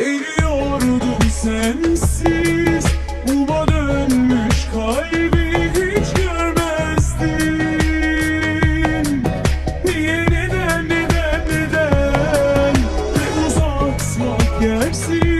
Eriyordum sensiz Uma dönmüş kalbi hiç görmezdin. Niye neden neden neden? Ve uzatmak yersiz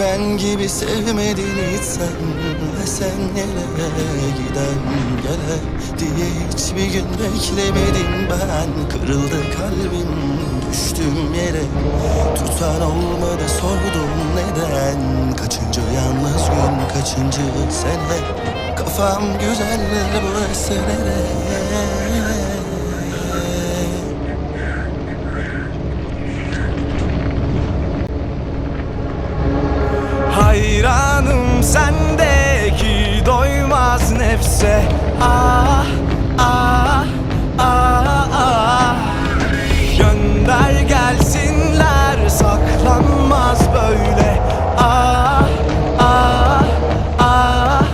ben gibi sevmedin hiç sen. Ve sen nereye giden gele Diye hiçbir gün beklemedim ben Kırıldı kalbim düştüm yere. Tutan olmadı sordum neden? Kaçıncı yalnız gün kaçıncı sene? Kafam güzel burası nereye Hayranım sendeki doymaz nefse. Ah ah ah ah. Gönder gelsinler saklanmaz böyle. Ah ah ah.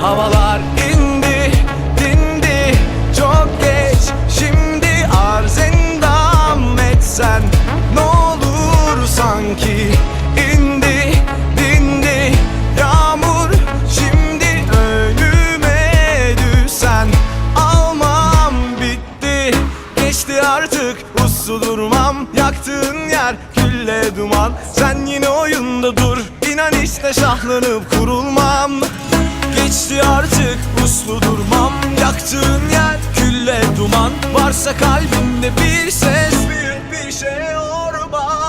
Havalar indi, dindi. Çok geç şimdi arz endam etsen. Ne olur sanki şahlanıp kurulmam. Geçti artık uslu durmam. Yaktığın yer külle duman. Varsa kalbimde bir ses Büyük bir şey yorma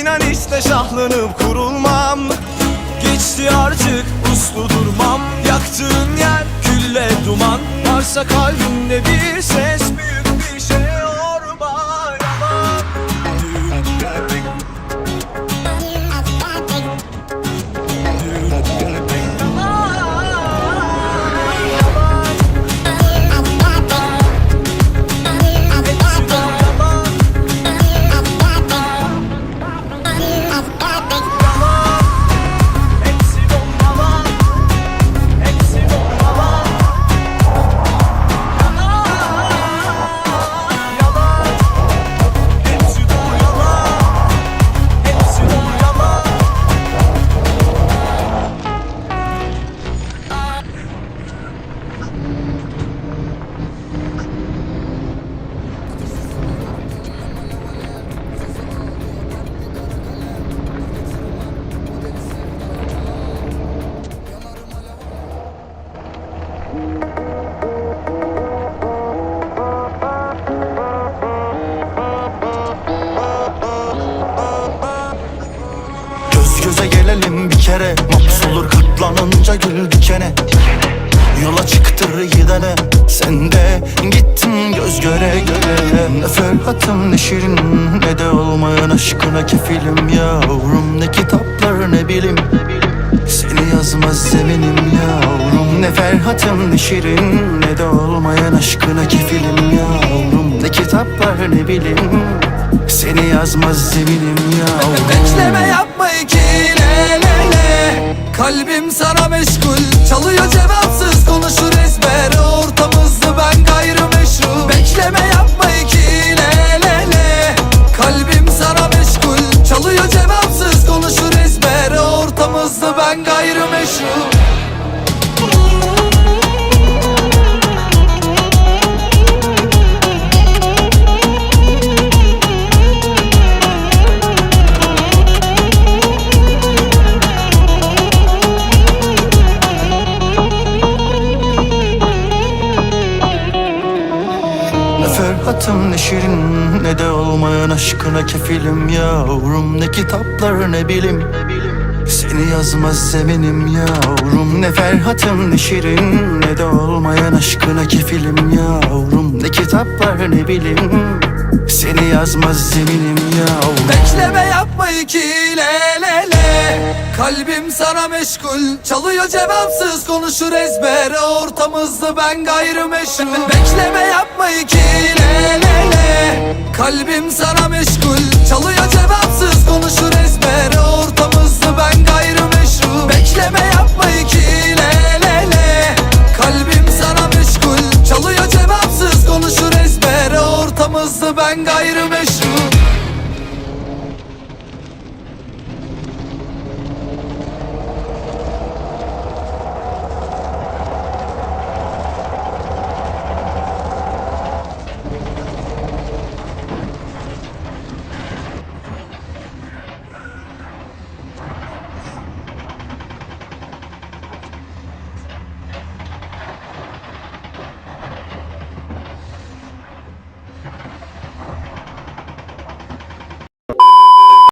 İnan işte şahlanıp kurulmam. Geçti artık uslu durmam. Yaktığın yer külle duman. Varsa kalbimde bir ses Büyük Gelelim bir kere. Mahpus katlanınca gül dikene. Yola çıktır gidene. Sen de gittin göz göre göre. Ne ferhatım ne şirin Ne de olmayan aşkına kefilim yavrum. Ne kitaplar ne bilim. Seni yazmaz zeminim yavrum. Ne ferhatım ne şirin Ne de olmayan aşkına kefilim yavrum. Ne kitaplar ne bilim Seni yazmaz zeminim yavrum Bekleme yapma ikilelele Kalbim sana meşgul. Çalıyor cevapsız konuşur ezber aşkına kefilim yavrum Ne kitaplar ne bilim. Seni yazmaz zeminim yavrum Ne ferhatım ne şirin ne de olmayan aşkına kefilim yavrum. Ne kitaplar ne bilim seni yazmaz zeminim ya. Bekleme yapma iki le le le. Kalbim sana meşgul Çalıyor cevapsız konuşur ezbere Ortamızda ben gayrimeşhur Bekleme yapma iki le le le. Kalbim sana meşgul Çalıyor cevapsız konuşur ezbere Ortamızda ben gayrimeşhur Bekleme yapma iki le le le. Kalbim ben gayrı